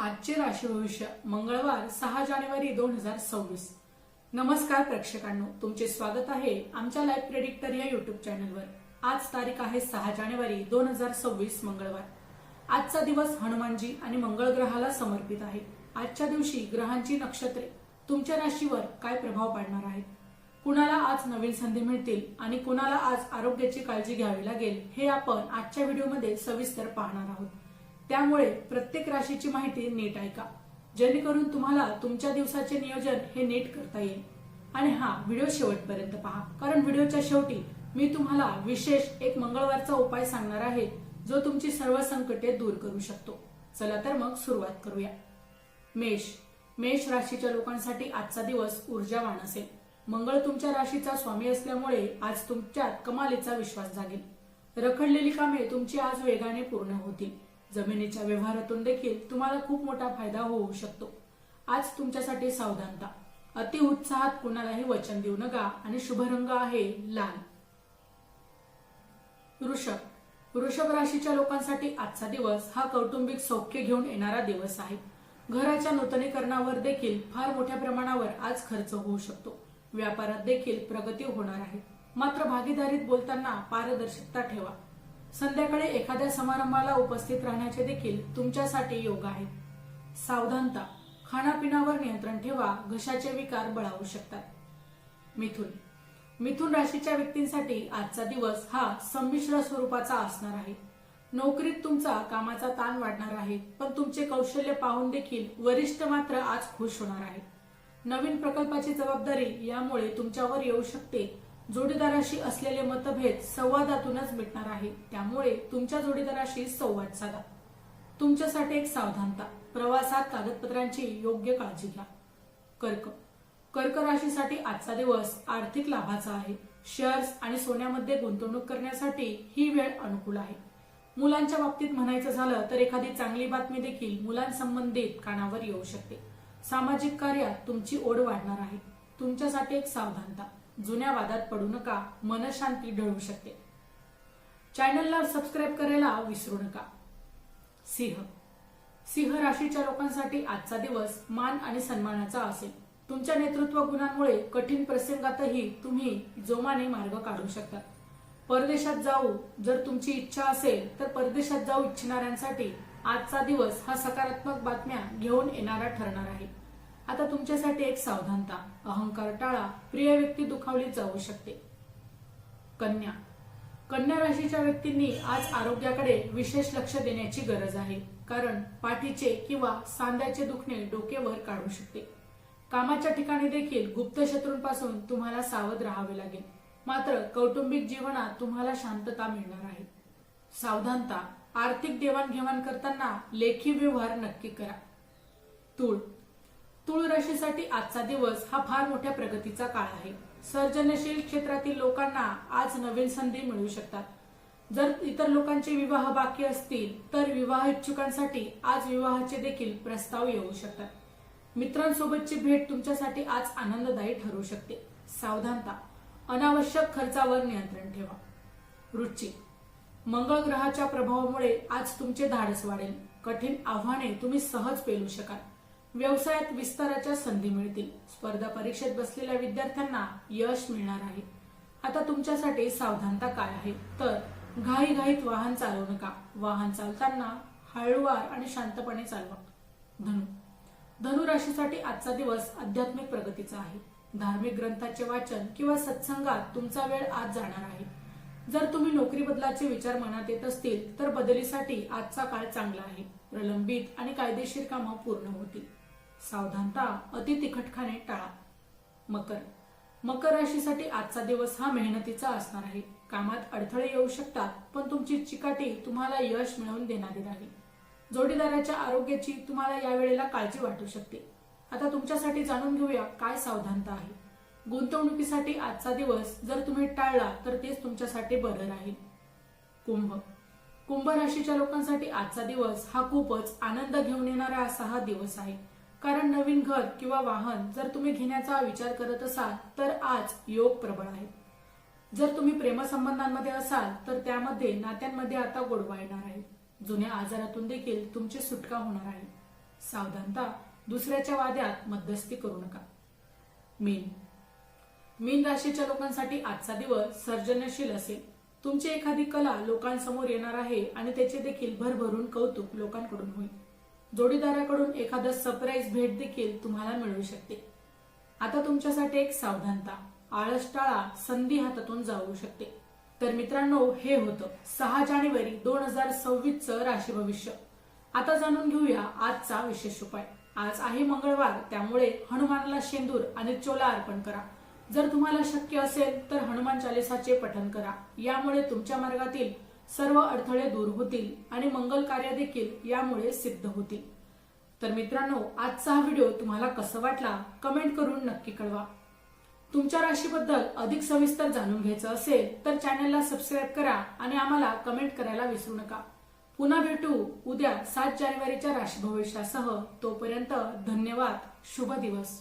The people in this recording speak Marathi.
आजचे राशी भविष्य मंगळवार सहा जानेवारी दोन हजार सव्वीस. नमस्कार प्रेक्षकांनो तुमचे स्वागत आहे आमच्या लाईव्ह प्रेडिक्टर या युट्यूब चॅनलवर आज तारीख आहे सहा जानेवारी दोन हजार सव्वीस मंगळवार. आजचा दिवस हनुमानजी आणि मंगळ ग्रहाला समर्पित आहे. आजच्या दिवशी ग्रहांची नक्षत्रे तुमच्या राशीवर काय प्रभाव पाडणार आहेत? कुणाला आज नवीन संधी मिळतील आणि कुणाला आज आरोग्याची काळजी घ्यावी लागेल हे आपण आजच्या व्हिडिओमध्ये सविस्तर पाहणार आहोत. त्यामुळे प्रत्येक राशीची माहिती नीट ऐका. जेणेकरून तुम्हाला तुमच्या दिवसाचे नियोजन हे नीट करता येईल. आणि हा व्हिडिओ शेवटपर्यंत पहा. कारण व्हिडिओच्या शेवटी मी तुम्हाला विशेष एक मंगळवारचा उपाय सांगणार आहे जो तुमची सर्व संकटे दूर करू शकतो. चला तर मग सुरुवात करूया. मेष. मेष राशीच्या लोकांसाठी आजचा दिवस ऊर्जावान असेल. मंगळ तुमच्या राशीचा स्वामी असल्यामुळे आज तुमच्यात कमालीचा विश्वास जागेल. रखडलेली कामे तुमची आज वेगाने पूर्ण होतील. जमिनीच्या व्यवहारातून देखील तुम्हाला खूप मोठा फायदा होऊ शकतो. आज तुमच्यासाठी सावधानता अति उत्साहात कुणालाही वचन देऊ नका आणि शुभ रंग आहे लाल. वृषभ. वृषभ राशीच्या लोकांसाठी आजचा दिवस हा कौटुंबिक सौख्य घेऊन येणारा दिवस आहे. घराच्या नूतनीकरणावर देखील फार मोठ्या प्रमाणावर आज खर्च होऊ शकतो. व्यापारात देखील प्रगती होणार आहे. मात्र भागीदारीत बोलताना पारदर्शकता ठेवा. संध्याकाळी एखाद्या समारंभाला उपस्थित राहण्याचे देखील तुमच्यासाठी योग आहे. सावधानता खाणापिणावर नियंत्रण ठेवा घशाचे विकार बळावू शकतात. मिथुन. मिथुन राशीच्या व्यक्तींसाठी आजचा दिवस हा संमिश्र स्वरूपाचा असणार आहे. नोकरीत तुमचा कामाचा ताण वाढणार आहे पण तुमचे कौशल्य पाहून देखील वरिष्ठ मात्र आज खुश होणार आहेत नवीन प्रकल्पाची जबाबदारी यामुळे तुमच्यावर येऊ शकते जोडीदाराशी असलेले मतभेद संवादातूनच मिटणार आहे. त्यामुळे तुमच्या जोडीदाराशी संवाद साधा. तुमच्यासाठी एक सावधानता. प्रवासात कागदपत्रांची योग्य काळजी घ्या. कर्क. कर्क राशीसाठी आजचा दिवस आर्थिक लाभाचा आहे. शेअर्स आणि सोन्यामध्ये गुंतवणूक करण्यासाठी ही वेळ अनुकूल आहे. मुलांच्या बाबतीत म्हणायचं झालं तर एखादी चांगली बातमी देखील मुलांसंबंधित कानावर येऊ शकते. सामाजिक कार्यात तुमची ओढ वाढणार आहे. तुमच्यासाठी एक सावधानता. जुन्या वादात पडू नका मनशांती ढळू शकते. चॅनलला सबस्क्राईब करायला विसरू नका. सिंह. सिंह राशीच्या लोकांसाठी आजचा दिवस मान आणि सन्मानाचा असेल. तुमच्या नेतृत्व गुणांमुळे कठीण प्रसंगातही तुम्ही जोमाने मार्ग काढू शकता. परदेशात जाऊ जर तुमची इच्छा असेल तर परदेशात जाऊ इच्छिणाऱ्यांसाठी आजचा दिवस हा सकारात्मक बातम्या घेऊन येणारा ठरणार आहे. आता तुमच्यासाठी एक सावधानता. अहंकार टाळा. प्रिय व्यक्ती दुखावली जाऊ शकते. कन्या. कन्या राशीच्या व्यक्तींनी आज आरोग्याकडे विशेष लक्ष देण्याची गरज आहे. कारण पाठीचे किंवा सांध्याचे दुखणे डोकेवर काढू शकते. कामाच्या ठिकाणी देखील गुप्त शत्रूंपासून तुम्हाला सावध राहावे लागेल. मात्र कौटुंबिक जीवनात तुम्हाला शांतता मिळणार आहे. सावधानता. आर्थिक देवाणघेवाण करताना लेखी व्यवहार नक्की करा. तूळ. तुळ राशीसाठी आजचा दिवस हा फार मोठ्या प्रगतीचा काळ आहे. सर्जनशील क्षेत्रातील लोकांना आज नवीन संधी मिळू शकतात. जर इतर लोकांचे विवाह बाकी असतील तर विवाह इच्छुकांसाठी आज विवाहाचे देखील प्रस्ताव येऊ शकतात. मित्रांसोबतची भेट तुमच्यासाठी आज आनंददायी ठरू शकते. सावधानता. अनावश्यक खर्चावर नियंत्रण ठेवा. रुची. मंगळ ग्रहाच्या प्रभावामुळे आज तुमचे धाडस वाढेल. कठीण आव्हाने तुम्ही सहज पेलू शकाल. व्यवसायात विस्ताराच्या संधी मिळतील. स्पर्धा परीक्षेत बसलेल्या विद्यार्थ्यांना यश मिळणार आहे. आता तुमच्यासाठी सावधानता काय आहे? तर घाईघाईत वाहन चालवू नका. वाहन चालताना हळूवार आणि शांतपणे चालवा. धनु. धनु राशीसाठी आजचा दिवस आध्यात्मिक प्रगतीचा आहे. धार्मिक ग्रंथाचे वाचन किंवा सत्संगात तुमचा वेळ आज जाणार आहे. जर तुम्ही नोकरी बदलाचे विचार मनात येत असतील तर बदलीसाठी आजचा काळ चांगला आहे. प्रलंबित आणि कायदेशीर कामं पूर्ण होतील. सावधानता अति तिखटखाने टाळा. मकर. मकर राशीसाठी आजचा दिवस हा मेहनतीचा असणार आहे. कामात अडथळे येऊ शकतात पण तुमची चिकाटी तुम्हाला यश मिळवून देणारी राहील जोडीदाराच्या आरोग्याची तुम्हाला या वेळेला काळजी वाटू शकते. आता तुमच्यासाठी जाणून घेऊया काय सावधानता आहे. गुंतवणुकीसाठी आजचा दिवस जर तुम्ही टाळला तर तेच तुमच्यासाठी बरं राहील. कुंभ. कुंभ राशीच्या लोकांसाठी आजचा दिवस हा खूपच आनंद घेऊन येणारा असा हा दिवस आहे. कारण नवीन घर किंवा वाहन जर तुम्ही घेण्याचा विचार करत असाल तर आज योग प्रबळ आहे. जर तुम्ही प्रेमसंबंधांमध्ये असाल तर त्यामध्ये नात्यांमध्ये आता गोडवा येणार आहे. जुन्या आजारातून देखील तुमची सुटका होणार आहे. सावधानता दुसऱ्याच्या वाद्यात मध्यस्थी करू नका. मीन. मीन राशीच्या लोकांसाठी आजचा दिवस सर्जनशील असेल. तुमची एखादी कला लोकांसमोर येणार आहे आणि त्याचे देखील भरभरून कौतुक लोकांकडून होईल. जोडीदाराकडून एखादं सरप्राईज भेट देखील तुम्हाला मिळू शकते. आता तुमच्यासाठी एक सावधानता. आळस टाळा संधी हातातून जाऊ शकते. तर मित्रांनो हे होतं. सहा जानेवारी दोन हजार सव्वीस च राशी भविष्य. आता जाणून घेऊया आजचा विशेष उपाय. आज आहे मंगळवार त्यामुळे हनुमानाला शेंदूर आणि चोला अर्पण करा. जर तुम्हाला शक्य असेल तर हनुमान चालिसाचे पठन करा. यामुळे तुमच्या मार्गातील सर्व अडथळे दूर होतील आणि मंगल कार्य देखील यामुळे सिद्ध होतील. तर मित्रांनो आजचा हा व्हिडिओ तुम्हाला कसं वाटला कमेंट करून नक्की कळवा. तुमच्या राशीबद्दल अधिक सविस्तर जाणून घ्यायचं असेल तर चॅनलला सबस्क्राईब करा आणि आम्हाला कमेंट करायला विसरू नका. पुन्हा भेटू उद्या सात जानेवारीच्या राशी भविष्यासह तोपर्यंत धन्यवाद शुभ दिवस.